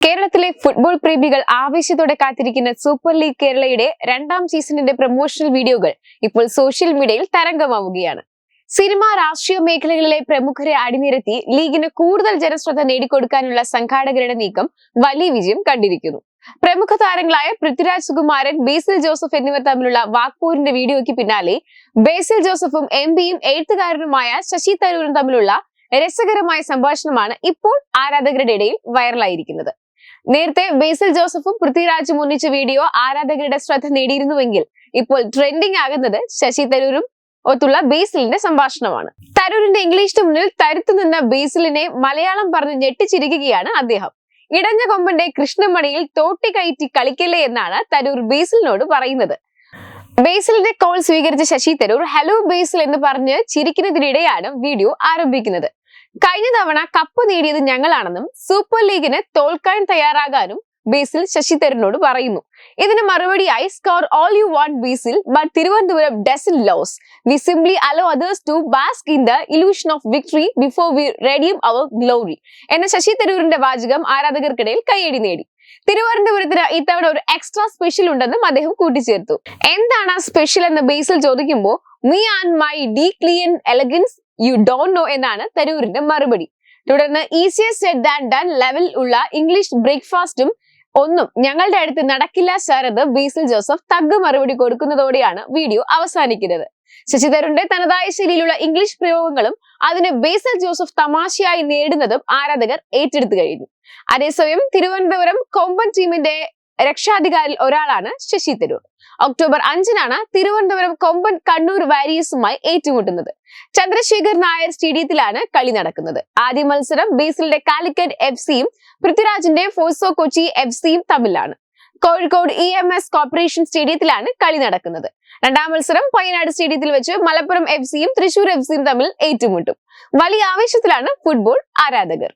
കേരളത്തിലെ ഫുട്ബോൾ പ്രേമികൾ ആവേശത്തോടെ കാത്തിരിക്കുന്ന സൂപ്പർ ലീഗ് കേരളയുടെ രണ്ടാം സീസണിന്റെ പ്രൊമോഷണൽ വീഡിയോകൾ ഇപ്പോൾ സോഷ്യൽ മീഡിയയിൽ തരംഗമാവുകയാണ്. സിനിമ രാഷ്ട്രീയ മേഖലകളിലെ പ്രമുഖരെ അടിനിരത്തി ലീഗിന് കൂടുതൽ ജനശ്രദ്ധ നേടിക്കൊടുക്കാനുള്ള സംഘാടകരുടെ നീക്കം വലിയ വിജയം കണ്ടിരിക്കുന്നു. പ്രമുഖ താരങ്ങളായ പൃഥ്വിരാജ് സുകുമാരൻ ബേസിൽ ജോസഫ് എന്നിവർ തമ്മിലുള്ള വാക്പൂരിന്റെ വീഡിയോയ്ക്ക് പിന്നാലെ ബേസിൽ ജോസഫും എം പിയും എഴുത്തുകാരനുമായ ശശി തരൂരും തമ്മിലുള്ള രസകരമായ സംഭാഷണമാണ് ഇപ്പോൾ ആരാധകരുടെ ഇടയിൽ വൈറലായിരിക്കുന്നത് നേരത്തെ ബേസിൽ ജോസഫും പൃഥ്വിരാജും ഒന്നിച്ച വീഡിയോ ആരാധകരുടെ ശ്രദ്ധ നേടിയിരുന്നുവെങ്കിൽ ഇപ്പോൾ ട്രെൻഡിംഗ് ആകുന്നത് ശശി തരൂരും ഒത്തുള്ള ബേസിലിന്റെ സംഭാഷണമാണ്. തരൂരിന്റെ ഇംഗ്ലീഷിന് മുന്നിൽ തരുത്തു നിന്ന ബേസിലിനെ മലയാളം പറഞ്ഞ് ഞെട്ടിച്ചിരിക്കുകയാണ് അദ്ദേഹം. ഇടഞ്ഞ കൊമ്പന്റെ കൃഷ്ണമണിയിൽ തോട്ടി കയറ്റി കളിക്കല്ലേ എന്നാണ് തരൂർ ബേസിലിനോട് പറയുന്നത്. ബേസിലിന്റെ കോൾ സ്വീകരിച്ച ശശി തരൂർ ഹലോ ബേസിൽ എന്ന് പറഞ്ഞ് ചിരിക്കുന്നതിനിടെയാണ് വീഡിയോ ആരംഭിക്കുന്നത്. കഴിഞ്ഞ തവണ കപ്പ് നേടിയത് ഞങ്ങളാണെന്നും സൂപ്പർ ലീഗിന് തോൽക്കാൻ തയ്യാറാകാനും ബീസിൽ ശശി തരൂരിനോട് പറയുന്നു. ഇതിന് മറുപടിയായി score all you want Basil but Thiruvananthapuram doesn't lose we simply allow others to bask in the illusion of victory before we redeem our glory എന്ന ശശി തരൂരിന്റെ വാചകം ആരാധകർക്കിടയിൽ കൈയടി നേടി. തിരുവനന്തപുരത്തിന് ഇത്തവണ ഒരു എക്സ്ട്രാ സ്പെഷ്യൽ ഉണ്ടെന്നും അദ്ദേഹം കൂട്ടിച്ചേർത്തു. എന്താണ് ആ സ്പെഷ്യൽ എന്ന് ബേസിൽ ചോദിക്കുമ്പോൾ me and my dee clean elegance you don't know എന്നാണ് തരൂരിന്റെ മറുപടി. തുടർന്ന് easier said than done level ഉള്ള ഇംഗ്ലീഷ് ബ്രേക്ക്ഫാസ്റ്റും ഒന്നും ഞങ്ങളുടെ അടുത്ത് നടക്കില്ല എന്ന് ബേസിൽ ജോസഫ് തഗ് മറുപടി കൊടുക്കുന്നതോടെയാണ് വീഡിയോ അവസാനിക്കുന്നത്. ശശിധരന്റെ തനതായ ശൈലിയിലുള്ള ഇംഗ്ലീഷ് പ്രയോഗങ്ങളും അതിന് ബേസൽ ജോസഫ് തമാശയായി നേടുന്നതും ആരാധകർ ഏറ്റെടുത്തു കഴിഞ്ഞു. അതേസമയം തിരുവനന്തപുരം കൊമ്പൻ ടീമിന്റെ രക്ഷാധികാരിൽ ഒരാളാണ് ശശി തരൂർ. ഒക്ടോബർ അഞ്ചിനാണ് തിരുവനന്തപുരം കൊമ്പൻ കണ്ണൂർ വാരിയസുമായി ഏറ്റുമുട്ടുന്നത്. ചന്ദ്രശേഖർ നായർ സ്റ്റേഡിയത്തിലാണ് കളി നടക്കുന്നത്. ആദ്യ മത്സരം ബേസിലിന്റെ കാലിക്കറ്റ് എഫ് സിയും പൃഥ്വിരാജിന്റെ ഫോഴ്സോ കൊച്ചി എഫ് സിയും തമ്മിലാണ്. Kozhikode E M S corporation സ്റ്റേഡിയത്തിലാണ് കളി നടക്കുന്നത്. രണ്ടാം മത്സരം പയ്യനാട് സ്റ്റേഡിയത്തിൽ വെച്ച് മലപ്പുറം എഫ് സിയും തൃശൂർ എഫ് സിയും തമ്മിൽ ഏറ്റുമുട്ടും. വലിയ ആവേശത്തിലാണ് ഫുട്ബോൾ ആരാധകർ.